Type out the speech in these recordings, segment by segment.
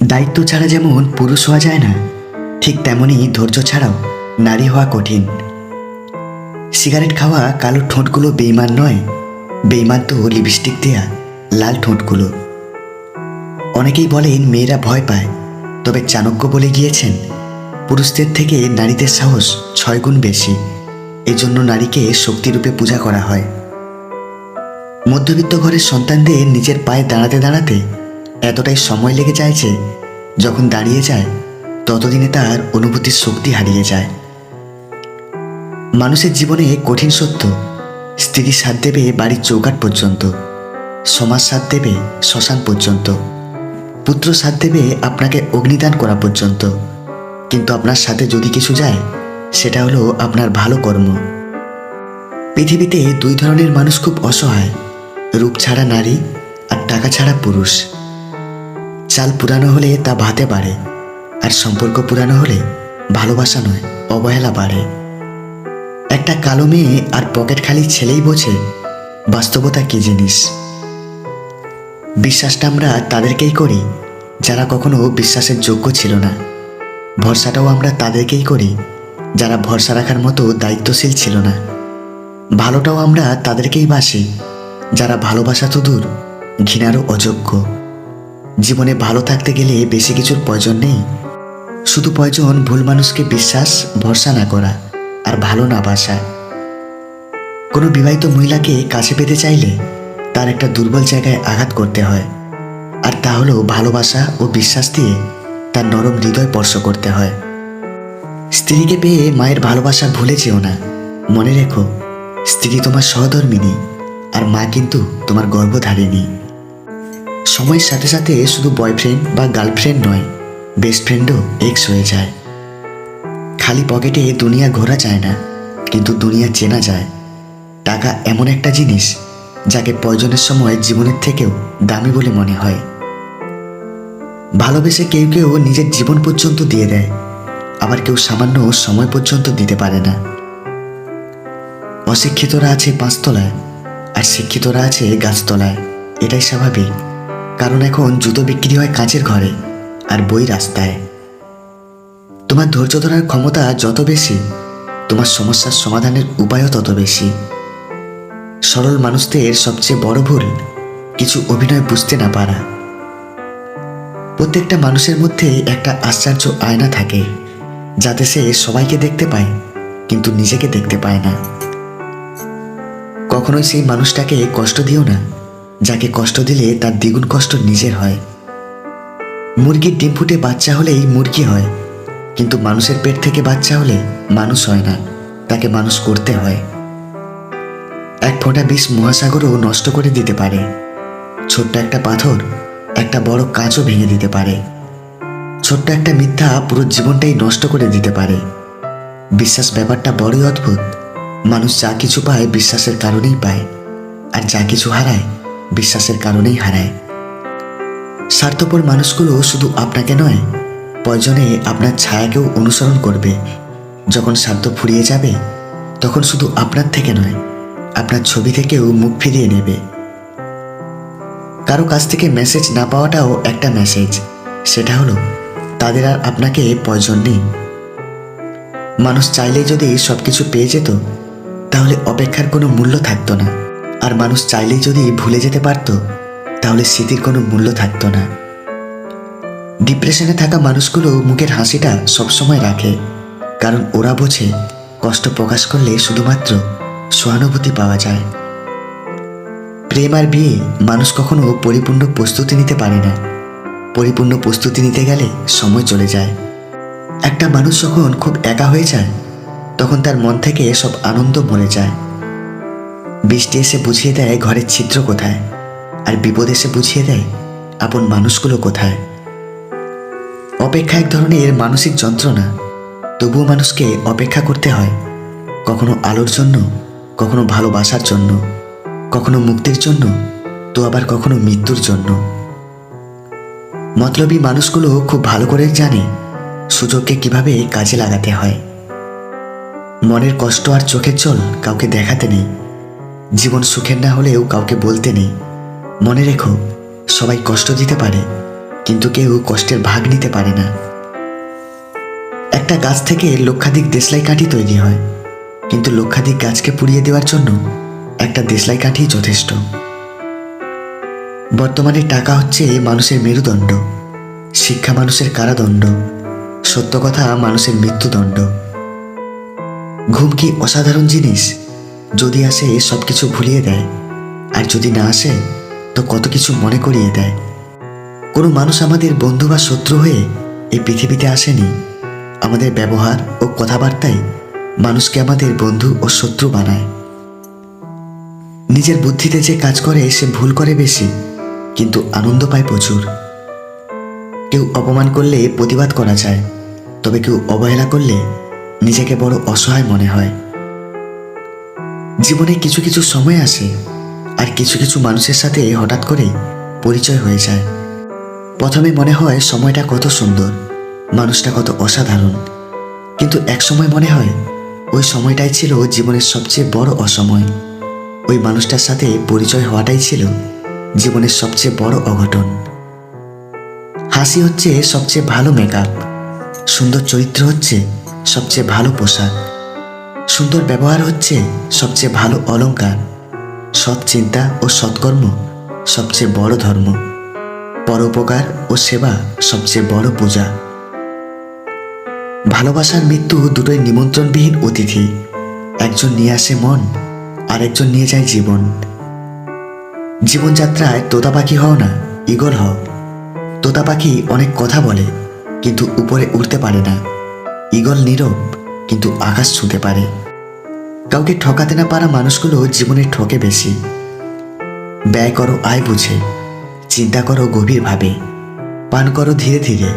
দায়িত্ব ছাড়া যেমন পুরুষ হওয়া যায় না, ঠিক তেমনই ধৈর্য ছাড়াও নারী হওয়া কঠিন। সিগারেট খাওয়া কালো ঠোঁটগুলো বেইমান নয় বেইমান তো লিপস্টিক দেয়া লাল ঠোঁটগুলো। অনেকেই বলেন মেয়েরা ভয় পায়, তবে চাণক্য বলে গিয়েছেন, পুরুষদের থেকে নারীদের সাহস ছয় গুণ বেশি, এজন্য নারীকে শক্তিরূপে পূজা করা হয়। মধ্যবিত্ত ঘরের সন্তানদের নিজের পায়ে দাঁড়াতে দাঁড়াতে এতটাই সময় লেগে যায় যে, যখন দাঁড়িয়ে যায়, ততদিনে তার অনুভূতির শক্তি হারিয়ে যায়। মানুষের জীবনে কঠিন সত্য স্ত্রী সাথ দেবে বাড়ির চৌকাট পর্যন্ত, সমাজ সাথ দেবে শ্মশান পর্যন্ত, পুত্র সাথ দেবে আপনাকে অগ্নিদান করা পর্যন্ত। কিন্তু আপনার সাথে যদি কিছু যায়, সেটা হলো আপনার ভালো কর্ম। পৃথিবীতে দুই ধরনের মানুষ খুব অসহায়, রূপ ছাড়া নারী আর টাকা ছাড়া পুরুষ। চাল পুরানো হলে তা ভাতে বাড়ে, আর সম্পর্ক পুরানো হলে ভালোবাসা নয়, অবহেলা বাড়ে। একটা কালো মেয়ে আর পকেট খালি ছেলেই বোঝে বাস্তবতা কি জিনিস। বিশ্বাসটা আমরা তাদেরকেই করি, যারা কখনো বিশ্বাসের যোগ্য ছিল না। ভরসাটাও আমরা তাদেরকেই করি, যারা ভরসা রাখার মতো দায়িত্বশীল ছিল না। ভালোটাও আমরা তাদেরকেই বাসি, যারা ভালোবাসা তো দূর, ঘৃণারও অযোগ্য। জীবনে ভালো থাকতে গেলে বেশি কিছুর প্রয়োজন নেই। শুধু প্রয়োজন ভুল মানুষকে বিশ্বাস, ভরসা না করা আর ভালো না বাসা। কোনো বিবাহিত মহিলাকে কাছে পেতে চাইলে তার একটা দুর্বল জায়গায় আঘাত করতে হয়। আর তা হলো ভালোবাসা ও বিশ্বাস দিয়ে তার নরম হৃদয় স্পর্শ করতে হয়। স্ত্রীকে পেয়ে মায়ের ভালোবাসা ভুলে যেও না। মনে রেখো, স্ত্রী তোমার সহধর্মিনী আর মা কিন্তু তোমার গর্ভধারিণী। সময়ের সাথে সাথে শুধু বয়ফ্রেন্ড বা গার্লফ্রেন্ড নয় বেস্ট ফ্রেন্ডও এক্স হয়ে যায়। খালি পকেটে দুনিয়া ঘোরা যায় না, কিন্তু দুনিয়া চেনা যায়। টাকা এমন একটা জিনিস যাকে প্রয়োজনের সময় জীবনের থেকেও দামি বলে মনে হয়। ভালোবেসে কেউ কেউ নিজের জীবন পর্যন্ত দিয়ে দেয়, আবার কেউ সামান্য সময় পর্যন্ত দিতে পারে না। অশিক্ষিতরা আছে পাঁচতলায়, আর শিক্ষিতরা আছে গাছতলায়, এটাই স্বাভাবিক। কারণ এখন জুতো বিক্রি হয় কাঁচের ঘরে আর বই রাস্তায়। তোমার ধৈর্য ধরার ক্ষমতা যত বেশি, তোমার সমস্যার সমাধানের উপায়ও তত বেশি। সরল মানুষদের সবচেয়ে বড় ভুল, কিছু অভিনয় বুঝতে না পারা। প্রত্যেকটা মানুষের মধ্যে একটা আশ্চর্য আয়না থাকে, যাতে সে সবাইকে দেখতে পায়, কিন্তু নিজেকে দেখতে পায় না। কখনোই সেই মানুষটাকে কষ্ট দিও না। যাকে কষ্ট দিলে তার দ্বিগুণ কষ্ট নিজের হয়। মুরগির ডিম ফুটে বাচ্চা হলেই মুরগি হয়, কিন্তু মানুষের পেট থেকে বাচ্চা হলে মানুষ হয় না, তাকে মানুষ করতে হয়। এক ফোঁটা বিষ মহাসাগরও নষ্ট করে দিতে পারে। ছোট্ট একটা পাথর একটা বড় কাঁচও ভেঙে দিতে পারে। ছোট্ট একটা মিথ্যা পুরো জীবনটাই নষ্ট করে দিতে পারে। বিশ্বাস ব্যাপারটা বড়ই অদ্ভুত। মানুষ যা কিছু পায় বিশ্বাসের কারণেই পায়, আর যা কিছু হারায় বিশ্বাসের কারণেই হারায়। স্বার্থপর মানুষগুলো শুধু আপনাকে নয়, প্রয়োজনে আপনার ছায়াকেও অনুসরণ করবে। যখন স্বার্থ ফুরিয়ে যাবে, তখন শুধু আপনার থেকে নয়, আপনার ছবি থেকেও মুখ ফিরিয়ে নেবে। কারও কাছ থেকে মেসেজ না পাওয়াটাও একটা মেসেজ সেটা হলো, তাদের আর আপনাকে প্রয়োজন নেই। মানুষ চাইলেই যদি সব কিছু পেয়ে যেত, তাহলে অপেক্ষার কোনো মূল্য থাকতো না। আর মানুষ চাইলেই যদি ভুলে যেতে পারত, তাহলে স্মৃতির কোনো মূল্য থাকতো না। ডিপ্রেশনে থাকা মানুষগুলো মুখের হাসিটা সবসময় রাখে, কারণ ওরা বোঝে কষ্ট প্রকাশ করলে শুধুমাত্র সহানুভূতি পাওয়া যায়। প্রেম আর বিয়ে মানুষ কখনো পরিপূর্ণ প্রস্তুতি নিতে পারে না। পরিপূর্ণ প্রস্তুতি নিতে গেলে সময় চলে যায়। একটা মানুষ যখন খুব একা হয়ে যায়, তখন তার মন থেকে সব আনন্দ মরে যায়। বৃষ্টি এসে বুঝিয়ে দেয় ঘরের ছিদ্র কোথায়, আর বিপদ এসে বুঝিয়ে দেয় আপন মানুষগুলো কোথায়। অপেক্ষা এক ধরনের মানসিক যন্ত্রণা। তবুও মানুষকে অপেক্ষা করতে হয়, কখনো আলোর জন্য, কখনো ভালোবাসার জন্য, কখনো মুক্তির জন্য, তো আবার কখনো মৃত্যুর জন্য। মতলবী মানুষগুলো খুব ভালো করে জানে সুযোগকে কীভাবে কাজে লাগাতে হয়। মনের কষ্ট আর চোখের জল কাউকে দেখাতে নেই। জীবন সুখের না হলেও কাউকে বলতে নেই। মনে রেখো, সবাই কষ্ট দিতে পারে, কিন্তু কেউ কষ্টের ভাগ নিতে পারে না। একটা গাছ থেকে লক্ষাধিক দেশলাই কাঠি তৈরি হয়, কিন্তু লক্ষাধিক গাছকে পুড়িয়ে দেওয়ার জন্য একটা দেশলাই কাঠি যথেষ্ট। বর্তমানে টাকা হচ্ছে মানুষের মেরুদণ্ড, শিক্ষা মানুষের কারাদণ্ড, সত্য কথা মানুষের মৃত্যুদণ্ড। ঘুম কি অসাধারণ জিনিস? যদি আসে সব কিছু ভুলিয়ে দেয়। আর যদি না আসে, তো কত কিছু মনে করিয়ে দেয়। কোনো মানুষ আমাদের বন্ধু বা শত্রু হয়ে এই পৃথিবীতে আসেনি। আমাদের ব্যবহার ও কথাবার্তায় মানুষকে আমাদের বন্ধু ও শত্রু বানায়। নিজের বুদ্ধিতে যে কাজ করে, সে ভুল করে বেশি, কিন্তু আনন্দ পায় প্রচুর। কেউ অপমান করলে প্রতিবাদ করা যায়, তবে কেউ অবহেলা করলে নিজেকে বড় অসহায় মনে হয়। জীবনে কিছু কিছু সময় আসে আর কিছু কিছু মানুষের সাথে হঠাৎ করে পরিচয় হয়ে যায়। প্রথমে মনে হয় সময়টা কত সুন্দর, মানুষটা কত অসাধারণ। কিন্তু এক সময় মনে হয় ওই সময়টাই ছিল জীবনের সবচেয়ে বড় অসময়। ওই মানুষটার সাথে পরিচয় হওয়াটাই ছিল জীবনের সবচেয়ে বড় অঘটন। হাসি হচ্ছে সবচেয়ে ভালো মেকআপ সুন্দর চরিত্র হচ্ছে সবচেয়ে ভালো পোশাক। সুন্দর ব্যবহার হচ্ছে সবচেয়ে ভালো অলংকার, সৎ চিন্তা ও সৎকর্ম সবচেয়ে বড় ধর্ম, পরোপকার ও সেবা সবচেয়ে বড় পূজা। ভালোবাসার মৃত্যু দুটোই নিমন্ত্রণবিহীন অতিথি, একজন নিয়ে আসে মন আর একজন নিয়ে যায় জীবন। জীবনযাত্রায় তোতা পাখি হও না ইগল হও। তোতা পাখি অনেক কথা বলে, কিন্তু উপরে উঠতে পারে না। ইগল নীরব কিন্তু আকাশ ছুঁতে পারে। কাউকে ঠকাতে না পারা মানুষগুলো জীবনে ঠকে বেশি। ব্যয় করো আয় বুঝে, চিন্তা করো গভীরভাবে, পান করো ধীরে ধীরে,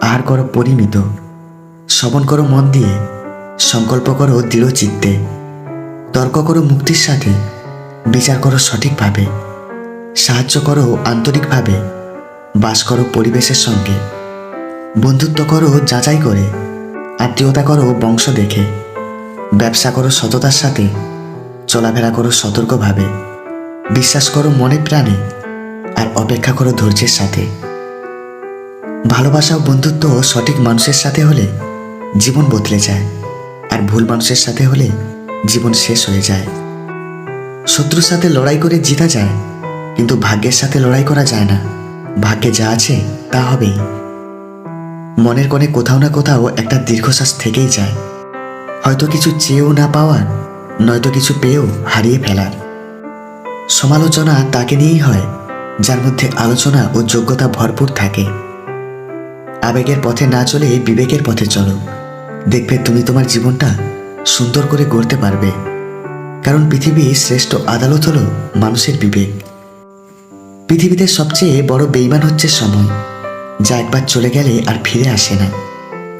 আহার করো পরিমিত, শ্রবণ করো মন দিয়ে, সংকল্প করো দৃঢ় চিত্তে, তর্ক করো মুক্তির সাথে, বিচার করো সঠিকভাবে, সাহায্য করো আন্তরিকভাবে, বাস করো পরিবেশের সঙ্গে, বন্ধুত্ব করো যাচাই করে আত্মীয়তা করো বংশ দেখে। ব্যবসা করো সততার সাথে, চলাফেরা করো সতর্কভাবে। বিশ্বাস করো মনে প্রাণে, আর অপেক্ষা করো ধৈর্যের সাথে। ভালোবাসা ও বন্ধুত্ব সঠিক মানুষের সাথে হলে জীবন বদলে যায়, আর ভুল মানুষের সাথে হলে জীবন শেষ হয়ে যায়। শত্রুর সাথে লড়াই করে জিতা যায়, কিন্তু ভাগ্যের সাথে লড়াই করা যায় না। ভাগ্যে যা আছে তা হবেই। মনের কোণে কোথাও না কোথাও একটা দীর্ঘশ্বাস থেকেই যায়। হয়তো কিছু চেয়েও না পাওয়ার, নয়তো কিছু পেয়েও হারিয়ে ফেলার। সমালোচনা তাকে নিয়েই হয়, যার মধ্যে আলোচনা ও যোগ্যতা ভরপুর থাকে। আবেগের পথে না চলে বিবেকের পথে চলো। দেখবে তুমি তোমার জীবনটা সুন্দর করে গড়তে পারবে। কারণ পৃথিবীর শ্রেষ্ঠ আদালত হলো মানুষের বিবেক। পৃথিবীতে সবচেয়ে বড় বেইমান হচ্ছে সময়। যা একবার চলে গেলে আর ফিরে আসে না।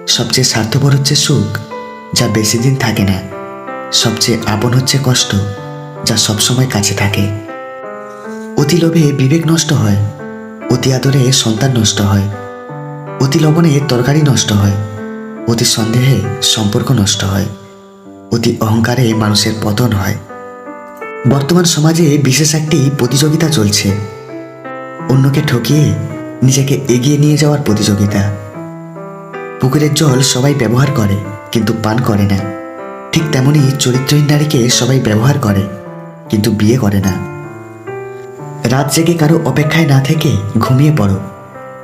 সবচেয়ে স্বার্থপর হচ্ছে সুখ, যা বেশি দিন থাকে না। সবচেয়ে আপন হচ্ছে কষ্ট, যা সবসময় কাছে থাকে। অতি লোভে বিবেক নষ্ট হয়, অতি আদরে সন্তান নষ্ট হয়। অতি লবণে তরকারি নষ্ট হয়, অতি সন্দেহে সম্পর্ক নষ্ট হয়, অতি অহংকারে মানুষের পতন হয়। বর্তমান সমাজে বিশেষ একটি প্রতিযোগিতা চলছে। অন্যকে ঠকিয়ে নিজেকে এগিয়ে নিয়ে যাওয়ার প্রতিযোগিতা। পুকুরের জল সবাই ব্যবহার করে, কিন্তু পান করে না। ঠিক তেমনি চরিত্রহীন নারীকে সবাই ব্যবহার করে, কিন্তু বিয়ে করে না। রাত জেগে কারও অপেক্ষায় না থেকে ঘুমিয়ে পড়ো।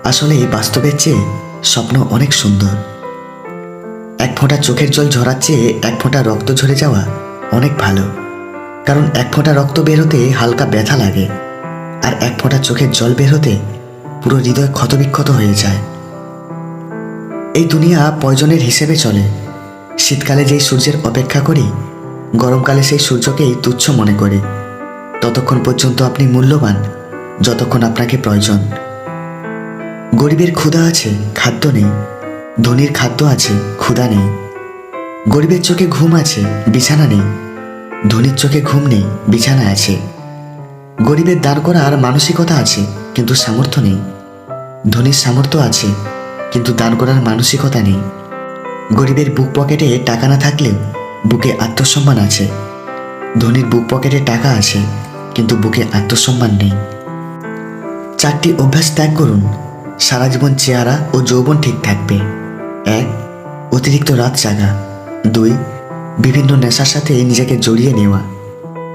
আসলে বাস্তবের চেয়ে স্বপ্ন অনেক সুন্দর। এক ফোঁটা চোখের জল ঝরার চেয়ে এক ফোঁটা রক্ত ঝরে যাওয়া অনেক ভালো। কারণ এক ফোঁটা রক্ত বের হতে হালকা ব্যথা লাগে, আর এক ফোঁটা চোখের জল বের হতে পুরো হৃদয় ক্ষতবিক্ষত হয়ে যায়। এই দুনিয়া পয়জনের হিসেবে চলে। শীতকালে যেই সূর্যের অপেক্ষা করি, গরমকালে সেই সূর্যকেই তুচ্ছ মনে করি। ততক্ষণ পর্যন্ত আপনি মূল্যবান, যতক্ষণ আপনাকে প্রয়োজন। গরিবের ক্ষুধা আছে, খাদ্য নেই। ধনীর খাদ্য আছে, ক্ষুধা নেই। গরিবের চোখে ঘুম আছে, বিছানা নেই। ধনীর চোখে ঘুম নেই বিছানা আছে। গরিবের দান করার মানসিকতা আছে কিন্তু সামর্থ্য নেই। ধনীর সামর্থ্য আছে, কিন্তু দান করার মানসিকতা নেই। গরিবের বুক পকেটে টাকা না থাকলেও বুকে আত্মসম্মান আছে। ধনীর বুক পকেটে টাকা আছে, কিন্তু বুকে আত্মসম্মান নেই। চারটি অভ্যাস ত্যাগ করুন। সারা জীবন চেহারা ও যৌবন ঠিক থাকবে। এক, অতিরিক্ত রাত জাগা। দুই, বিভিন্ন নেশার সাথে নিজেকে জড়িয়ে নেওয়া।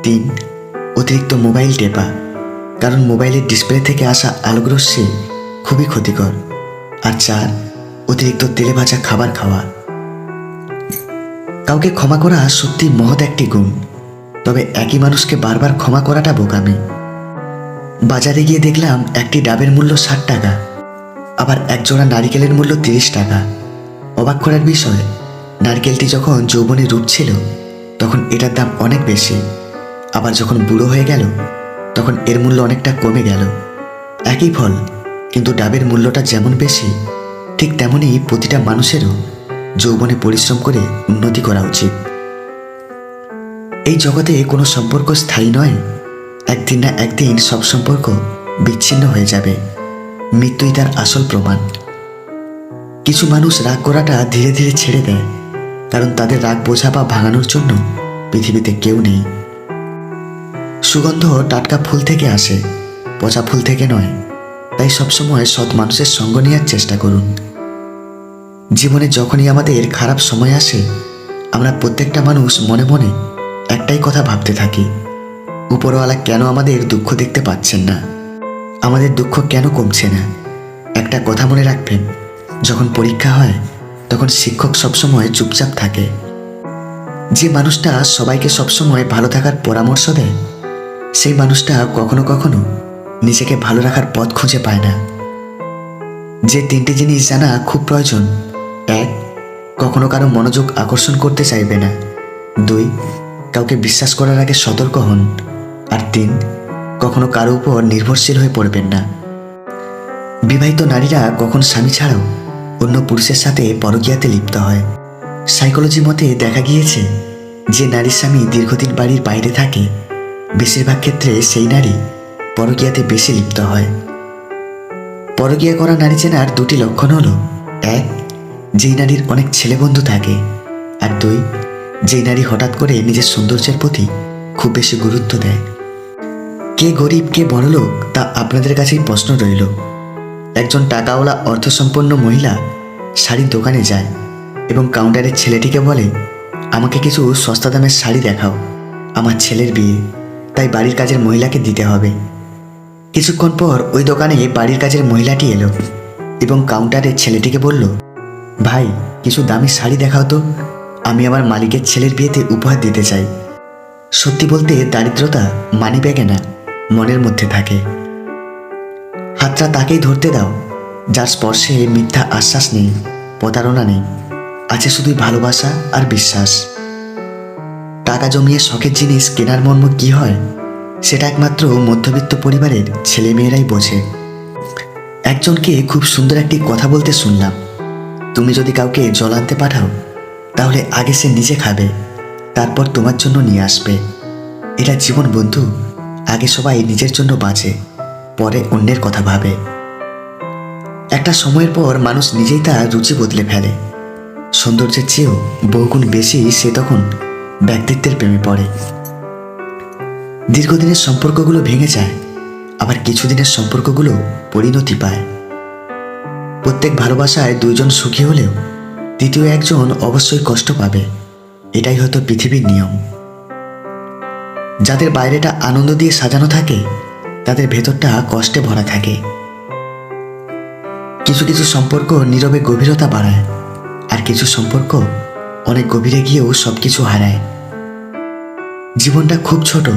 তিন, অতিরিক্ত মোবাইল টেপা। কারণ মোবাইলের ডিসপ্লে থেকে আসা আলোকরশ্মি খুবই ক্ষতিকর। আর চার, অতিরিক্ত তেলে ভাজা খাবার খাওয়া। কাউকে ক্ষমা করা সত্যি মহৎ একটি গুণ। তবে একই মানুষকে বারবার ক্ষমা করাটা বোকামি। বাজারে গিয়ে দেখলাম একটি ডাবের মূল্য ষাট টাকা, আবার একজোড়া নারিকেলের মূল্য তিরিশ টাকা। অবাক করার বিষয়, নারকেলটি যখন যৌবনে রূপ ছিল, তখন এটার দাম অনেক বেশি। আবার যখন বুড়ো হয়ে গেল তখন এর মূল্য অনেকটা কমে গেল। একই ফল, কিন্তু ডাবের মূল্যটা যেমন বেশি, ঠিক তেমনই প্রতিটা মানুষেরও যৌবনে পরিশ্রম করে উন্নতি করা উচিত। এই জগতে কোনো সম্পর্ক স্থায়ী নয়, একদিন না একদিন সব সম্পর্ক বিচ্ছিন্ন হয়ে যাবে। মৃত্যুই তার আসল প্রমাণ। কিছু মানুষ রাগ করাটা ধীরে ধীরে ছেড়ে দেয়, কারণ তাদের রাগ বোঝা বা ভাঙানোর জন্য পৃথিবীতে কেউ নেই। সুগন্ধ টাটকা ফুল থেকে আসে, পচা ফুল থেকে নয়। তাই সবসময় সৎ মানুষের সঙ্গ নেওয়ার চেষ্টা করুন। জীবনে যখনই আমাদের খারাপ সময় আসে, আমরা প্রত্যেকটা মানুষ মনে মনে একটাই কথা ভাবতে থাকি, উপরওয়ালা কেন আমাদের দুঃখ দেখতে পাচ্ছেন না? আমাদের দুঃখ কেন কমছে না? একটা কথা মনে রাখবেন, যখন পরীক্ষা হয়, তখন শিক্ষক সবসময় চুপচাপ থাকে। যে মানুষটা সবাইকে সবসময় ভালো থাকার পরামর্শ দেয় সেই মানুষটা কখনো কখনো নিজেকে ভালো রাখার পথ খুঁজে পায় না। যে তিনটি জিনিস জানা খুব প্রয়োজন, এক, কখনো কারও মনোযোগ আকর্ষণ করতে চাইবে না। দুই, কাউকে বিশ্বাস করার আগে সতর্ক হন। আর তিন, কখনো কারও উপর নির্ভরশীল হয়ে পড়বেন না। বিবাহিত নারীরা কখন স্বামী ছাড়াও অন্য পুরুষের সাথে পরকীয়াতে লিপ্ত হয়? সাইকোলজি মতে দেখা গিয়েছে যে নারীর স্বামী দীর্ঘদিন বাড়ির বাইরে থাকে বেশিরভাগ ক্ষেত্রে সেই নারী পরকীয়াতে বেশি লিপ্ত হয়। পরকীয়া করা নারী চেনার দুটি লক্ষণ হলো, এক, যেই নারীর অনেক ছেলে বন্ধু থাকে, আর দুই, যেই নারী হঠাৎ করে নিজের সৌন্দর্যের প্রতি খুব বেশি গুরুত্ব দেয়। কে গরিব, কে বড়লোক তা আপনাদের কাছেই প্রশ্ন রইল। একজন টাকাওয়ালা, অর্থসম্পন্ন মহিলা শাড়ির দোকানে যায় এবং কাউন্টারের ছেলেটিকে বলে, আমাকে কিছু সস্তা দামের শাড়ি দেখাও, আমার ছেলের বিয়ে। তাই বাড়ির কাজের মহিলাকে দিতে হবে। কিছুক্ষণ পর ওই দোকানে বাড়ির কাজের মহিলাটি এলো এবং কাউন্টারের ছেলেটিকে বলল, ভাই, কিছু দামি শাড়ি দেখাও তো। আমি আমার মালিকের ছেলের বিয়েতে উপহার দিতে চাই। সত্যি বলতে দারিদ্রতা মানি ব্যাগে না, মনের মধ্যে থাকে। হাতটা তাকেই ধরতে দাও। যার স্পর্শে মিথ্যা আশ্বাস নেই, প্রতারণা নেই। আছে শুধুই ভালোবাসা আর বিশ্বাস। টাকা জমিয়ে শখের জিনিস কেনার মর্ম কি হয়? সেটা একমাত্র মধ্যবিত্ত পরিবারের ছেলেমেয়েরাই বোঝে। একজনকে খুব সুন্দর একটি কথা বলতে শুনলাম। তুমি যদি কাউকে জল আনতে পাঠাও, তাহলে আগে সে নিজে খাবে, তারপর তোমার জন্য নিয়ে আসবে। এটা জীবন বন্ধু, আগে সবাই নিজের জন্য বাঁচে, পরে অন্যের কথা ভাবে। একটা সময়ের পর মানুষ নিজেই তার রুচি বদলে ফেলে। সৌন্দর্যের চেয়েও বহুগুণ বেশি সে তখন ব্যক্তিত্বের প্রেমে পড়ে। দীর্ঘদিনের সম্পর্কগুলো ভেঙে যায়, আবার কিছুদিনের সম্পর্কগুলো পরিণতি পায়। প্রত্যেক ভালোবাসায় দুইজন সুখী হলেও তৃতীয় একজন অবশ্যই কষ্ট পাবে। এটাই হয়তো পৃথিবীর নিয়ম। যাদের বাইরেটা আনন্দ দিয়ে সাজানো থাকে, তাদের ভেতরটা কষ্টে ভরা থাকে। কিছু কিছু সম্পর্ক নীরবে গভীরতা বাড়ায়, আর কিছু সম্পর্ক অনেক গভীরে গিয়েও সব কিছু হারায়। জীবনটা খুব ছোট,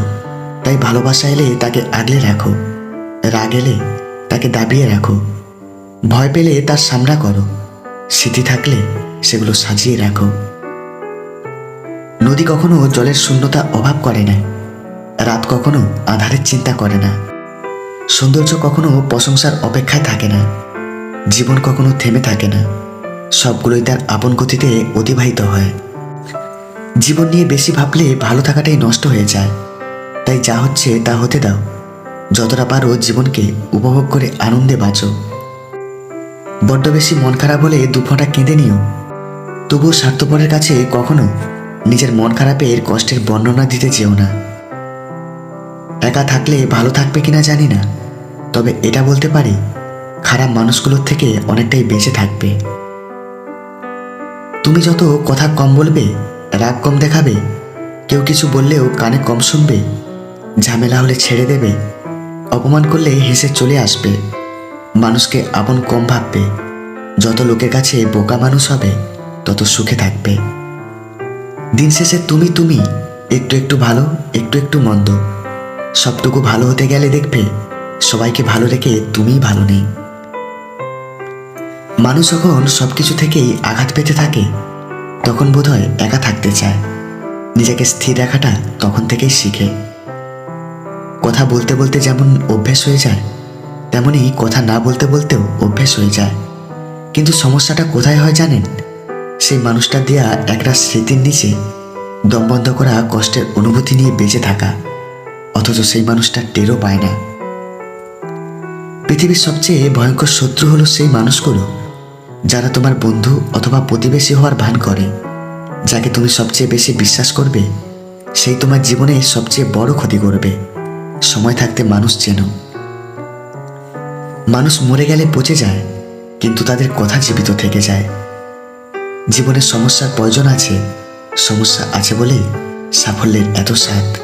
তাই ভালোবাসা এলে তাকে আগলে রাখো, রাগ এলে তাকে দাবিয়ে রাখো। ভয় পেলে তার সামনা করো, স্মৃতি থাকলে সেগুলো সাজিয়ে রাখো। নদী কখনো জলের শূন্যতা অভাব করে না, রাত কখনো আধারের চিন্তা করে না, সৌন্দর্য কখনো প্রশংসার অপেক্ষায় থাকে না, জীবন কখনো থেমে থাকে না, সবগুলোই তার আপন গতিতে অতিবাহিত হয়। জীবন নিয়ে বেশি ভাবলে ভালো থাকাটাই নষ্ট হয়ে যায়। তাই যা হচ্ছে তা হতে দাও। যতটা পারো জীবনকে উপভোগ করে আনন্দে বাঁচো। বড্ড বেশি মন খারাপ হলে দুফোঁটা কেঁদে নিও। তবুও স্বার্থপরের কাছে কখনো নিজের মন খারাপের কষ্টের বর্ণনা দিতে যেও না। একা থাকলে ভালো থাকবে কিনা জানি না। তবে এটা বলতে পারি, খারাপ মানুষগুলোর থেকে অনেকটাই বেঁচে থাকবে। তুমি যত কথা কম বলবে রাগ কম দেখাবে? কেউ কিছু বললেও কানে কম শুনবে? ঝামেলা হলে ছেড়ে দেবে? অপমান করলে হেসে চলে আসবে? মানুষকে আপন কম ভাববে। যত লোকের কাছে বোকা মানুষ হবে, তত সুখে থাকবে। দিন শেষে তুমি তুমি, একটু একটু ভালো, একটু একটু মন্দ। সবটুকু ভালো হতে গেলে দেখবে, সবাইকে ভালো রেখে তুমিই ভালো নেই। মানুষ যখন সব কিছু থেকেই আঘাত পেতে থাকে তখন বোধহয় একা থাকতে চায়। নিজেকে স্থির রাখাটা তখন থেকেই শিখে। কথা বলতে বলতে যেমন অভ্যেস হয়ে যায় তেমনই কথা না বলতে বলতেও অভ্যেস হয়ে যায়। কিন্তু সমস্যাটা কোথায় হয় জানেন? সেই মানুষটা দেয়া একটা স্মৃতির নিচে দম বন্ধ করা কষ্টের অনুভূতি নিয়ে বেঁচে থাকা। অথচ সেই মানুষটা টেরও পায় না। পৃথিবীর সবচেয়ে ভয়ঙ্কর শত্রু হলো সেই মানুষগুলো যারা তোমার বন্ধু অথবা প্রতিবেশী হওয়ার ভান করে, যাকে তুমি সবচেয়ে বেশি বিশ্বাস করবে, সেই তোমার জীবনে সবচেয়ে বড় ক্ষতি করবে। সময় থাকতে মানুষ চেনো। মানুষ মরে গেলে পচে যায়, কিন্তু তাদের কথা জীবিত থেকে যায়। জীবনের সমস্যার প্রয়োজন আছে, সমস্যা আছে বলেই সাফল্যের এত স্বাদ।